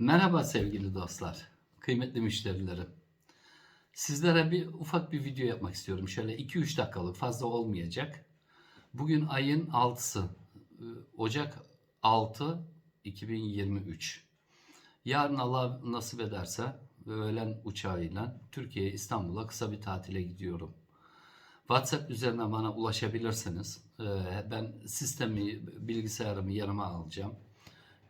Merhaba sevgili dostlar, kıymetli müşterilerim. Sizlere bir ufak bir video yapmak istiyorum. Şöyle 2-3 dakikalık fazla olmayacak. Bugün ayın 6'sı, e, Ocak 6 2023. Yarın Allah nasip ederse öğlen uçağıyla Türkiye İstanbul'a kısa bir tatile gidiyorum. WhatsApp üzerinden bana ulaşabilirsiniz. Ee, Ben sistemi, bilgisayarımı yanıma alacağım.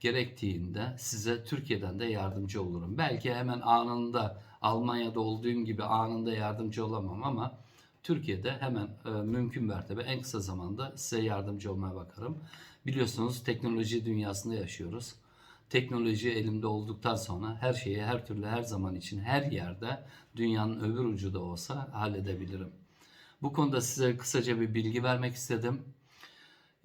Gerektiğinde size Türkiye'den de yardımcı olurum. Belki hemen anında Almanya'da olduğum gibi anında yardımcı olamam ama Türkiye'de hemen e, mümkün mertebe en kısa zamanda size yardımcı olmaya bakarım. Biliyorsunuz teknoloji dünyasında yaşıyoruz. Teknoloji elimde olduktan sonra her şeyi her türlü her zaman için her yerde dünyanın öbür ucu da olsa halledebilirim. Bu konuda size kısaca bir bilgi vermek istedim.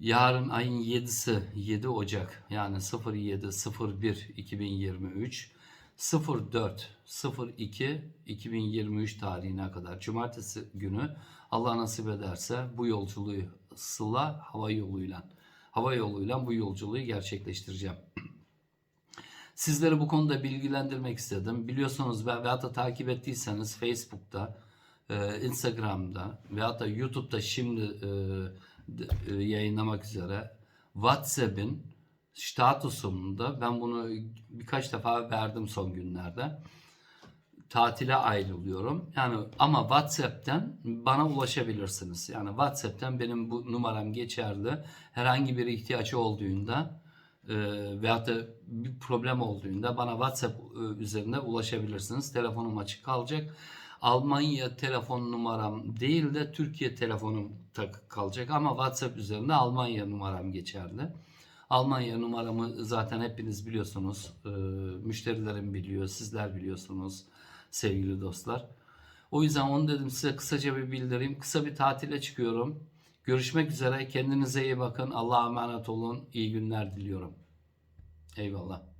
Yarın ayın 7'si 7 Ocak yani 07 01 2023 04 02 2023 tarihine kadar cumartesi günü Allah nasip ederse bu yolculuğu Sıla hava yoluyla hava yoluyla bu yolculuğu gerçekleştireceğim. Sizleri bu konuda bilgilendirmek istedim. Biliyorsunuz ben veyahut da takip ettiyseniz Facebook'ta, e, Instagram'da veyahut da YouTube'da şimdi e, yayınlamak üzere WhatsApp'in statusunda ben bunu birkaç defa verdim son günlerde. Tatile ayrılıyorum. Yani ama WhatsApp'ten bana ulaşabilirsiniz. Yani WhatsApp'ten benim bu numaram geçerli. Herhangi bir ihtiyaç olduğunda e, veyahut da bir problem olduğunda bana WhatsApp e, üzerinde ulaşabilirsiniz. Telefonum açık kalacak. Almanya telefon numaram değil de Türkiye telefonum takık kalacak ama WhatsApp üzerinde Almanya numaram geçerli. Almanya numaramı zaten hepiniz biliyorsunuz. E, müşterilerim biliyor, sizler biliyorsunuz sevgili dostlar. O yüzden onu dedim size kısaca bir bildireyim. Kısa bir tatile çıkıyorum. Görüşmek üzere. Kendinize iyi bakın. Allah'a emanet olun. İyi günler diliyorum. Eyvallah.